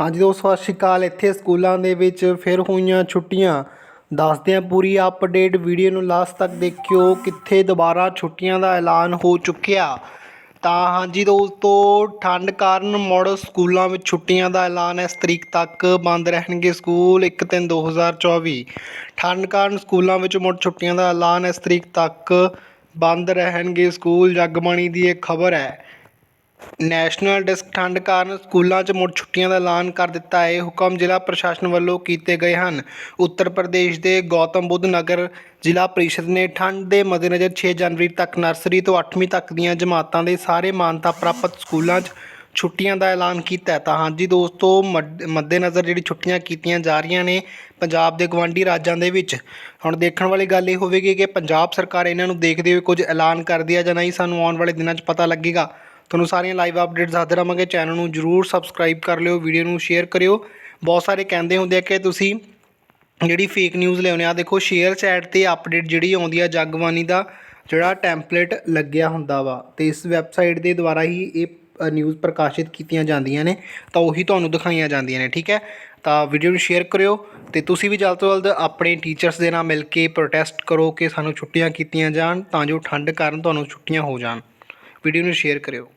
ਹਾਂਜੀ ਦੋਸਤੋ, ਸਤਿ ਸ਼੍ਰੀ ਅਕਾਲ। ਇੱਥੇ ਸਕੂਲਾਂ ਦੇ ਵਿੱਚ ਫਿਰ ਹੋਈਆਂ ਛੁੱਟੀਆਂ। ਦੱਸਦੇ ਹਾਂ ਪੂਰੀ ਅਪਡੇਟ ਵੀਡੀਓ ਨੂੰ ਲਾਸਟ ਤੱਕ ਦੇਖਿਓ, ਕਿੱਥੇ ਦੁਬਾਰਾ ਛੁੱਟੀਆਂ ਦਾ ਐਲਾਨ ਹੋ ਚੁੱਕਿਆ। ਤਾਂ ਹਾਂਜੀ ਦੋਸਤੋ, ਠੰਡ ਕਾਰਨ ਮੁੜ ਸਕੂਲਾਂ ਵਿੱਚ ਛੁੱਟੀਆਂ ਦਾ ਐਲਾਨ ਇਸ ਤਰੀਕ ਤੱਕ ਬੰਦ ਰਹਿਣਗੇ ਸਕੂਲ 1 ਤਿੰਨ 2024 ਠੰਡ ਕਾਰਨ ਸਕੂਲਾਂ ਵਿੱਚ ਮੁੜ ਛੁੱਟੀਆਂ ਦਾ ਐਲਾਨ ਇਸ ਤਰੀਕ ਤੱਕ ਬੰਦ ਰਹਿਣਗੇ ਸਕੂਲ। ਜਗਬਾਣੀ ਦੀ ਇਹ ਖਬਰ ਹੈ। ਨੈਸ਼ਨਲ ਡਿਸਕ ਠੰਡ ਕਾਰਨ ਸਕੂਲਾਂ 'ਚ ਮੁੜ ਛੁੱਟੀਆਂ ਦਾ ਐਲਾਨ ਕਰ ਦਿੱਤਾ ਹੈ ਇਹ ਹੁਕਮ ਜ਼ਿਲ੍ਹਾ ਪ੍ਰਸ਼ਾਸਨ ਵੱਲੋਂ ਕੀਤੇ ਗਏ ਹਨ। ਉੱਤਰ ਪ੍ਰਦੇਸ਼ ਦੇ ਗੌਤਮ ਬੁੱਧ ਨਗਰ ਜ਼ਿਲ੍ਹਾ ਪ੍ਰੀਸ਼ਦ ਨੇ ਠੰਡ ਦੇ ਮੱਦੇਨਜ਼ਰ 6 ਜਨਵਰੀ ਤੱਕ ਨਰਸਰੀ ਤੋਂ 8ਵੀਂ ਤੱਕ ਦੀਆਂ ਜਮਾਤਾਂ ਦੇ ਸਾਰੇ ਮਾਨਤਾ ਪ੍ਰਾਪਤ ਸਕੂਲਾਂ 'ਚ ਛੁੱਟੀਆਂ ਦਾ ਐਲਾਨ ਕੀਤਾ ਤਾਂ ਹਾਂਜੀ ਦੋਸਤੋ ਮੱਦ- ਮੱਦੇਨਜ਼ਰ ਜਿਹੜੀ ਛੁੱਟੀਆਂ ਕੀਤੀਆਂ ਜਾ ਰਹੀਆਂ ਨੇ ਪੰਜਾਬ ਦੇ ਗਵਾਂਢੀ ਰਾਜਾਂ ਦੇ ਵਿੱਚ, ਹੁਣ ਦੇਖਣ ਵਾਲੀ ਗੱਲ ਇਹ ਹੋਵੇਗੀ ਕਿ ਪੰਜਾਬ ਸਰਕਾਰ ਇਹਨਾਂ ਨੂੰ ਦੇਖਦੇ ਹੋਏ ਕੁਝ ਐਲਾਨ ਕਰਦੀ ਹੈ ਜਾਂ ਨਹੀਂ, ਸਾਨੂੰ ਆਉਣ ਵਾਲੇ ਦਿਨਾਂ 'ਚ ਪਤਾ ਲੱਗੇਗਾ। ਤੁਹਾਨੂੰ ਸਾਰੀਆਂ ਲਾਈਵ ਅਪਡੇਟਸ ਦੱਸਦੇ ਰਹਾਂਗੇ। ਚੈਨਲ ਨੂੰ ਜਰੂਰ ਸਬਸਕ੍ਰਾਈਬ ਕਰ ਲਿਓ ਵੀਡੀਓ ਨੂੰ ਸ਼ੇਅਰ ਕਰਿਓ। ਬਹੁਤ ਸਾਰੇ ਕਹਿੰਦੇ ਹੁੰਦੇ ਆ ਕਿ ਤੁਸੀਂ ਜਿਹੜੀ ਫੇਕ ਨਿਊਜ਼ ਲਿਆਉਂਦੇ ਆ ਦੇਖੋ ਸ਼ੇਅਰ ਚੈਟ ਤੇ ਅਪਡੇਟ ਜਿਹੜੀ ਆਉਂਦੀ ਆ, ਜਗਬਾਣੀ ਦਾ ਜਿਹੜਾ ਟੈਂਪਲੇਟ ਲੱਗਿਆ ਹੁੰਦਾ ਵਾ। ਤੇ ਇਸ ਵੈਬਸਾਈਟ ਦੇ ਦੁਆਰਾ ਹੀ ਇਹ ਨਿਊਜ਼ ਪ੍ਰਕਾਸ਼ਿਤ ਕੀਤੀਆਂ ਜਾਂਦੀਆਂ ਨੇ। ਤਾਂ ਉਹੀ ਤੁਹਾਨੂੰ ਦਿਖਾਈਆਂ ਜਾਂਦੀਆਂ ਨੇ, ਠੀਕ ਹੈ? ਤਾਂ ਵੀਡੀਓ ਨੂੰ ਸ਼ੇਅਰ ਕਰਿਓ ਤੇ ਤੁਸੀਂ ਵੀ ਜਲਦ ਤੋਂ ਜਲਦ ਆਪਣੇ ਟੀਚਰਸ ਦੇ ਨਾਲ ਮਿਲ ਕੇ ਪ੍ਰੋਟੈਸਟ ਕਰੋ ਕਿ ਸਾਨੂੰ ਛੁੱਟੀਆਂ ਕੀਤੀਆਂ ਜਾਣ, ਤਾਂ ਜੋ ਠੰਡ ਕਾਰਨ ਤੁਹਾਨੂੰ ਛੁੱਟੀਆਂ ਹੋ ਜਾਣ। ਵੀਡੀਓ ਨੂੰ ਸ਼ੇਅਰ ਕਰਿਓ।